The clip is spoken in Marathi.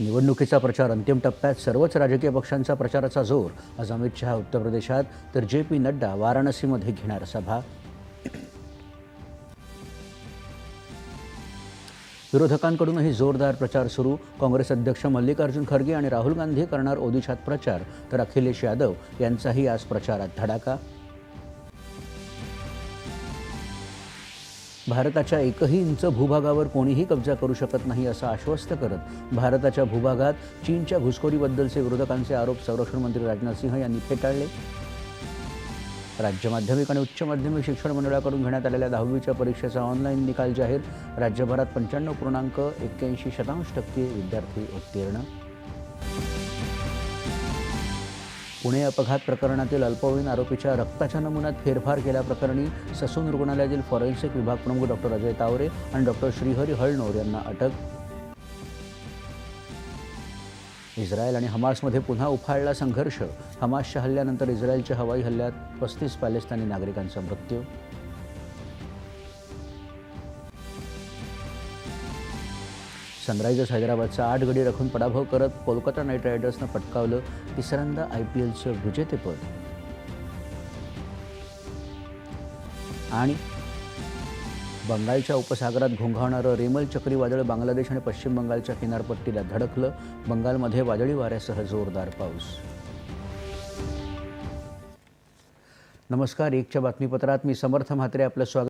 निवडणुकीचा प्रचार अंतिम टप्प्यात सर्वच राजकीय पक्षांचा प्रचाराचा जोर. आज अमित शहा उत्तर प्रदेशात तर जे पी नड्डा वाराणसीमध्ये घेणार सभा. विरोधकांकडूनही जोरदार प्रचार सुरू. काँग्रेस अध्यक्ष मल्लिकार्जुन खरगे आणि राहुल गांधी करणार ओदिशात प्रचार. तर अखिलेश यादव यांचाही आज प्रचारात धडाका. भारताच्या एकही इंच भूभागावर कोणीही कब्जा करू शकत नाही असं आश्वस्त करत भारताच्या भूभागात चीनच्या घुसखोरीबद्दलचे विरोधकांचे आरोप संरक्षण मंत्री राजनाथ सिंह यांनी फेटाळले. राज्य माध्यमिक आणि उच्च माध्यमिक शिक्षण मंडळाकडून घेण्यात आलेल्या दहावीच्या परीक्षेचा ऑनलाईन निकाल जाहीर. राज्यभरात पंच्याण्णव पूर्णांक एक्क्याऐंशी शतांश टक्के विद्यार्थी उत्तीर्ण. पुणे अपघात प्रकरणातील अल्पवयीन आरोपीच्या रक्ताच्या नमुन्यात फेरफार केल्याप्रकरणी ससून रुग्णालयातील फॉरेन्सिक विभाग प्रमुख डॉक्टर अजय तावरे आणि डॉक्टर श्रीहरी हळणोर यांना अटक. इस्रायल आणि हमासमध्ये पुन्हा उफाळला संघर्ष. हमासच्या हल्ल्यानंतर इस्रायलच्या हवाई हल्ल्यात पस्तीस पॅलेस्तानी नागरिकांचा मृत्यू. सनरायझर्स हैदराबादचा आठ गडी राखून पराभव करत कोलकाता नाईट रायडर्सनं पटकावलं तिसऱ्यांदा आय पी एलचं विजेतेपद. आणि बंगालच्या उपसागरात घोंघावणारं रेमल चक्रीवादळ बांगलादेश आणि पश्चिम बंगालच्या किनारपट्टीला धडकलं. बंगालमध्ये वादळी वाऱ्यासह जोरदार पाऊस. नमस्कार एकच्या बातमीपत्रात मी समर्थ म्हात्रे आपलं स्वागत